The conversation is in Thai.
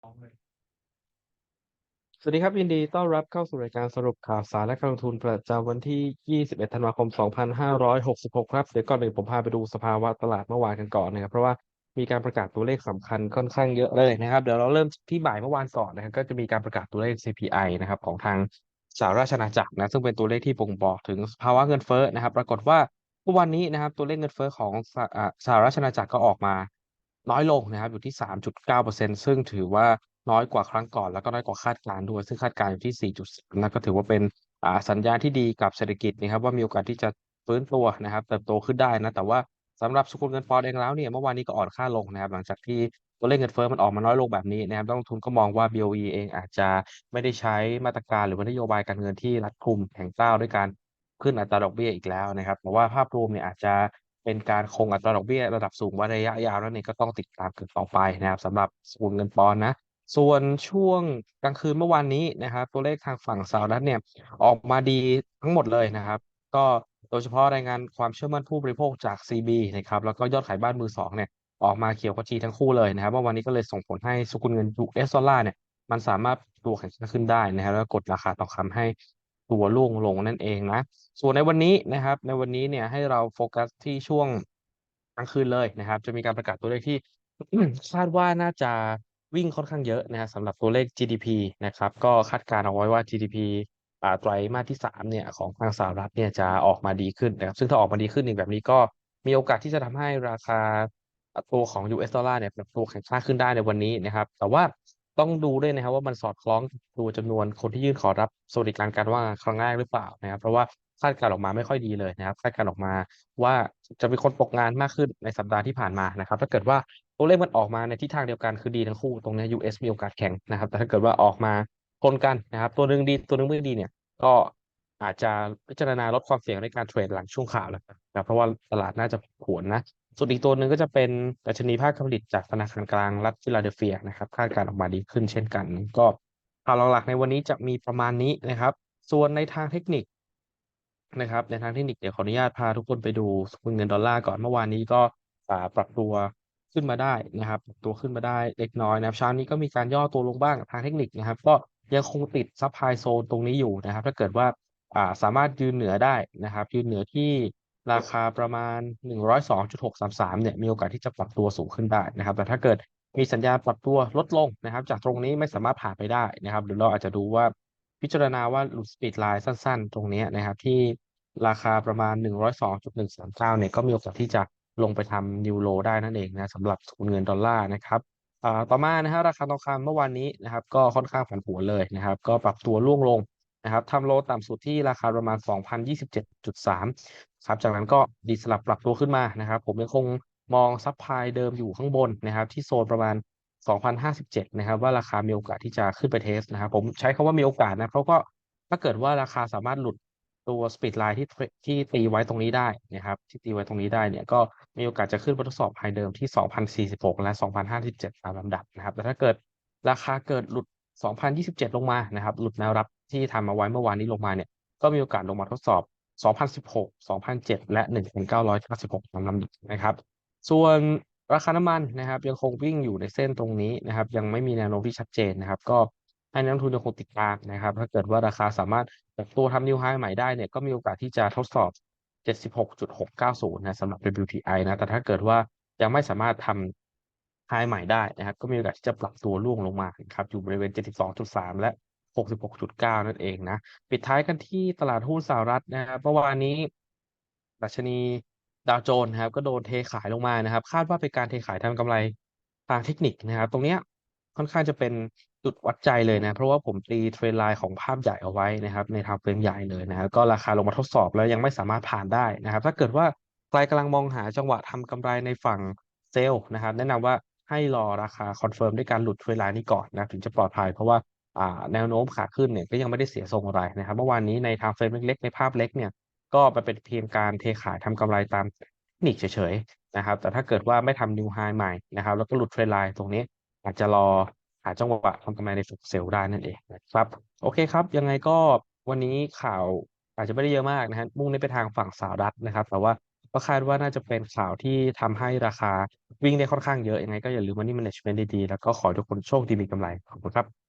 สวัสดีครับยินดีต้อนรับเข้าสู่รายการสรุปข่าวสารและการลงทุนประจำวันที่ 21 ธันวาคม 2566 ครับ เดี๋ยวก่อนอื่นผมพาไปดูสภาวะตลาดเมื่อวานกันก่อนนะครับ เพราะว่ามีการประกาศตัวเลขสำคัญค่อนข้างเยอะเลยนะครับ เดี๋ยวเราเริ่มที่บ่ายเมื่อวานก่อนนะครับ ก็จะมีการประกาศตัวเลข CPI นะครับของทางสหราชอาณาจักรนะซึ่งเป็นตัวเลขที่บ่งบอกถึงภาวะเงินเฟ้อนะครับ ปรากฏว่าเมื่อวานนี้นะครับตัวเลขเงินเฟ้อของสหราชอาณาจักรก็ออกมา น้อยลงนะครับอยู่ที่ 3.9%ซึ่งถือว่าน้อยกว่าครั้งก่อน แล้วก็น้อยกว่าคาดการณ์ด้วย ซึ่งคาดการณ์อยู่ที่ 4.3นั่นก็ถือว่าเป็นสัญญาณที่ดีกับเศรษฐกิจนะครับว่ามีโอกาสที่จะฟื้นตัวนะครับเติบโตขึ้นได้นะแต่ว่าสำหรับสกุลเงินปอนด์เองแล้วเนี่ยเมื่อวานนี้ก็อ่อนค่าลงนะครับหลังจากที่ตัวเลขเงินเฟ้อมันออกมาน้อยลงแบบนี้นะครับนักลงทุนก็มองว่า BOE เองอาจจะไม่ได้ใช้มาตรการหรือว่านโยบายการเงินที่รัดกุมแข็งกร้าวด้วยการขึ้นอัตราดอกเบี้ยอีกแล้วนะครับแต่ว่าภาพรวมเนี่ยอาจจะ เป็นการคงอัตราดอกเบี้ยระดับสูงไว้ระยะยาวนั่นเองก็ต้องติดตามกันต่อไปนะครับสำหรับสกุลเงินปอนด์นะ ส่วนช่วงกลางคืนเมื่อวานนี้นะครับ ตัวเลขทางฝั่งสหรัฐเนี่ยออกมาดีทั้งหมดเลยนะครับ ก็โดยเฉพาะรายงานความเชื่อมั่นผู้บริโภคจาก CB นะครับแล้วก็ยอดขายบ้านมือสองเนี่ยออกมาเขียวขจีทั้งคู่เลยนะครับว่าวันนี้ก็เลยส่งผลให้สกุลเงิน US ดอลลาร์เนี่ยมันสามารถตัวแข็งขึ้นได้นะครับแล้วกดราคาทองคำให้ ตัวล่วงลงนั่นเองนะ ส่วนในวันนี้นะครับ ในวันนี้เนี่ยให้เราโฟกัสที่ช่วงกลางคืนเลยนะครับ จะมีการประกาศตัวเลขที่คาดว่าน่าจะวิ่งค่อนข้างเยอะนะครับสำหรับตัวเลข GDP นะครับ ก็คาดการณ์เอาไว้ว่า GDP ไตรมาสที่3เนี่ยของทางสหรัฐเนี่ยจะออกมาดีขึ้นนะครับ ซึ่งถ้าออกมาดีขึ้นอีกแบบนี้ก็มีโอกาสที่จะทำให้ราคาตัวของ US ดอลลาร์เนี่ยปรับตัวแข็งค่าขึ้นได้ในวันนี้นะครับ แต่ว่า ต้องดูด้วยนะครับว่ามันสอดคล้องตัวจำนวนคนที่ยื่นขอรับสวัสดิการการว่างครั้งแรกหรือเปล่านะครับเพราะว่าคาดการณ์ออกมาไม่ค่อยดีเลยนะครับคาดการณ์ออกมาว่าจะมีคนตกงานมากขึ้นในสัปดาห์ที่ผ่านมานะครับ ถ้าเกิดว่าตัวเลขมันออกมาในทิศทางเดียวกันคือดีทั้งคู่ตรงนี้ US มีโอกาสแข็งนะครับ แต่ถ้าเกิดว่าออกมาชนกันนะครับ ตัวหนึ่งดีตัวหนึ่งไม่ดีเนี่ย ก็อาจจะพิจารณาลดความเสี่ยงในการเทรดหลังช่วงข่าวแล้วนะเพราะว่าตลาดน่าจะผวนนะ ส่วนอีกตัวหนึ่งก็จะเป็นดัชนีภาคผลิตจากธนาคารกลางรัฐฟิลาเดลเฟียนะครับคาดการออกมาดีขึ้นเช่นกัน ก็ข่าวหลักๆในวันนี้จะมีประมาณนี้นะครับ ส่วนในทางเทคนิคนะครับ ในทางเทคนิคเดี๋ยวขออนุญาตพาทุกคนไปดูสกุลเงินดอลลาร์ก่อนเมื่อวานนี้ก็ปรับตัวขึ้นมาได้นะครับ ตัวขึ้นมาได้เล็กน้อยนะครับเช้านี้ก็มีการย่อตัวลงบ้างทางเทคนิคนะครับ ก็ยังคงติดซับไพโซนตรงนี้อยู่นะครับ ถ้าเกิดว่าสามารถยืนเหนือได้นะครับ ยืนเหนือที่ ราคาประมาณ 102.633 เนี่ยมีโอกาสที่จะปรับตัวสูงขึ้นได้นะครับ แต่ถ้าเกิดมีสัญญาณปรับตัวลดลงนะครับ จากตรงนี้ไม่สามารถผ่านไปได้นะครับ หรือเราอาจจะดูว่าพิจารณาว่าหลุดสปีดไลน์สั้น ๆ ตรงนี้นะครับ ที่ราคาประมาณ 102.139 เนี่ยก็มีโอกาสที่จะลงไปทำนิวโลได้นั่นเองนะสำหรับสกุลเงินดอลลาร์นะครับต่อมานะฮะราคาทองคำเมื่อวานนี้นะครับ ก็ค่อนข้างผันผวนเลยนะครับ ก็ปรับตัวร่วงลง นะครับทำโลต่ำสุดที่ราคาประมาณ 2,027.3ครับจากนั้นก็ดีสลับปรับตัวขึ้นมานะครับ ผมยังคงมองซับไพเดิมอยู่ข้างบนนะครับ ที่โซนประมาณ 2,057 นะครับ ว่าราคามีโอกาสที่จะขึ้นไปเทสนะครับ ผมใช้คาว่ามีโอกาสนะเพราะก็ถ้าเกิดว่าราคาสามารถหลุดตัวสปีดไลน์ที่ที่ตีไว้ตรงนี้ได้นะครับ ที่ตีไว้ตรงนี้ได้เนี่ยก็มีโอกาสจะขึ้นไปทดสอบไฮเดิมที่ 2,046 และ 2,057 ตามลำดับนะครับ แต่ถ้าเกิดราคาเกิดหลุด 2,027 ลงมานะครับ หลุดแนวรับ ที่ทำเอาไว้เมื่อวานนี้ลงมาเนี่ยก็มีโอกาสลงมาทดสอบ 2,016 2,007 และ 1,996ตามลำดับนะครับ ส่วนราคาน้ำมันนะครับยังคงวิ่งอยู่ในเส้นตรงนี้นะครับ ยังไม่มีแนวโน้มที่ชัดเจนนะครับ ก็ให้นักลงทุนยังคงติดตามนะครับ ถ้าเกิดว่าราคาสามารถตัวทำนิวไฮใหม่ได้เนี่ยก็มีโอกาสที่จะทดสอบ 76.690 นะสำหรับ WTI นะ แต่ถ้าเกิดว่ายังไม่สามารถทำไฮใหม่ได้นะครับ ก็มีโอกาสที่จะปรับตัวร่วงลงมาครับอยู่บริเวณ 72.3 และ 66.9 นั่นเองนะ ปิดท้ายกันที่ตลาดหุ้นสหรัฐนะครับเมื่อวานนี้ดัชนีดาวโจนส์ครับก็โดนเทขายลงมานะครับ คาดว่าเป็นการเทขายทำกำไรทางเทคนิคนะครับ ตรงนี้ค่อนข้างจะเป็นจุดวัดใจเลยนะ เพราะว่าผมตีเทรนไลน์ของภาพใหญ่เอาไว้นะครับ ในทางเฟรมใหญ่เลยนะครับก็ราคาลงมาทดสอบแล้วยังไม่สามารถผ่านได้นะครับ ถ้าเกิดว่าใครกำลังมองหาจังหวะทำกำไรในฝั่งเซลล์นะครับ แนะนำว่าให้รอราคาคอนเฟิร์มด้วยการหลุดเทรนไลน์นี้ก่อนนะถึงจะปลอดภัยเพราะว่า แนวโน้มขาขึ้นเนี่ยก็ยังไม่ได้เสียทรงอะไรนะครับเมื่อวานนี้ในทางเฟรมเล็กๆในภาพเล็กเนี่ยก็ไปเป็นเพียงการเทขายทำกำไรตามเทคนิคเฉยๆนะครับ แต่ถ้าเกิดว่าไม่ทำนิวไฮใหม่นะครับ แล้วก็หลุดเทรนไลน์ตรงนี้ อาจจะรอหาจังหวะทำกำไรในฝั่งเซลล์ได้นั่นเองนะครับ โอเคครับ ยังไงก็วันนี้ข่าวอาจจะไม่ได้เยอะมากนะฮะมุ่งในไปทางฝั่งสหรัฐนะครับ แต่ว่าก็คาดว่าน่าจะเป็นข่าวที่ทำให้ราคาวิ่งได้ค่อนข้างเยอะยังไงก็อย่าลืม Money Management ดีๆแล้วก็ขอทุกคนโชคดีมีกำไรขอบคุณครับ